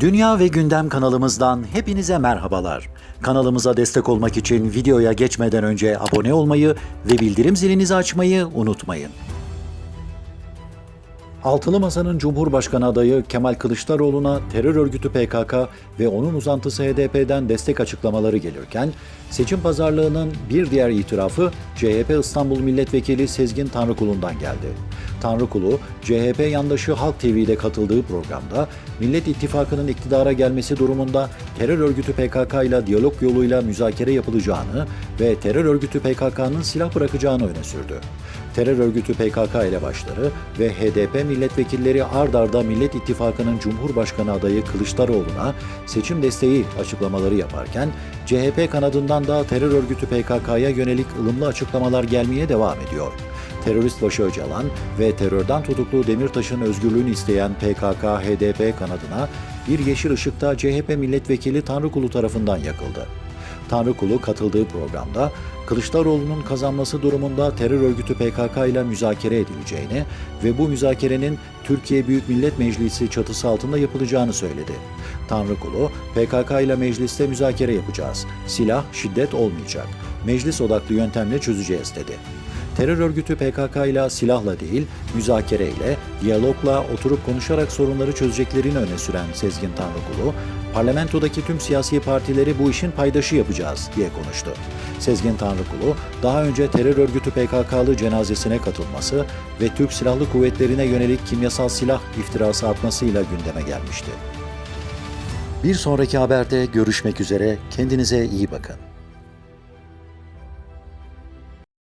Dünya ve Gündem kanalımızdan hepinize merhabalar. Kanalımıza destek olmak için videoya geçmeden önce abone olmayı ve bildirim zilinizi açmayı unutmayın. Altılı Masa'nın Cumhurbaşkanı adayı Kemal Kılıçdaroğlu'na terör örgütü PKK ve onun uzantısı HDP'den destek açıklamaları gelirken, seçim pazarlığının bir diğer itirafı CHP İstanbul Milletvekili Sezgin Tanrıkulu'ndan geldi. Tanrıkulu, CHP yandaşı Halk TV'de katıldığı programda Millet İttifakı'nın iktidara gelmesi durumunda terör örgütü PKK ile diyalog yoluyla müzakere yapılacağını ve terör örgütü PKK'nın silah bırakacağını öne sürdü. Terör örgütü PKK elebaşları ve HDP milletvekilleri ard arda Millet İttifakı'nın Cumhurbaşkanı adayı Kılıçdaroğlu'na seçim desteği açıklamaları yaparken CHP kanadından da terör örgütü PKK'ya yönelik ılımlı açıklamalar gelmeye devam ediyor. Terörist başı Öcalan ve terörden tutuklu Demirtaş'ın özgürlüğünü isteyen PKK-HDP kanadına bir yeşil ışıkta CHP milletvekili Tanrıkulu tarafından yakıldı. Tanrıkulu katıldığı programda Kılıçdaroğlu'nun kazanması durumunda terör örgütü PKK ile müzakere edileceğini ve bu müzakerenin Türkiye Büyük Millet Meclisi çatısı altında yapılacağını söyledi. Tanrıkulu, PKK ile mecliste müzakere yapacağız. Silah, şiddet olmayacak. Meclis odaklı yöntemle çözeceğiz dedi. Terör örgütü PKK ile silahla değil, müzakereyle, diyalogla oturup konuşarak sorunları çözeceklerini öne süren Sezgin Tanrıkulu, parlamentodaki tüm siyasi partileri bu işin paydaşı yapacağız diye konuştu. Sezgin Tanrıkulu, daha önce terör örgütü PKK'lı cenazesine katılması ve Türk Silahlı Kuvvetlerine yönelik kimyasal silah iftirası atmasıyla gündeme gelmişti. Bir sonraki haberde görüşmek üzere, kendinize iyi bakın.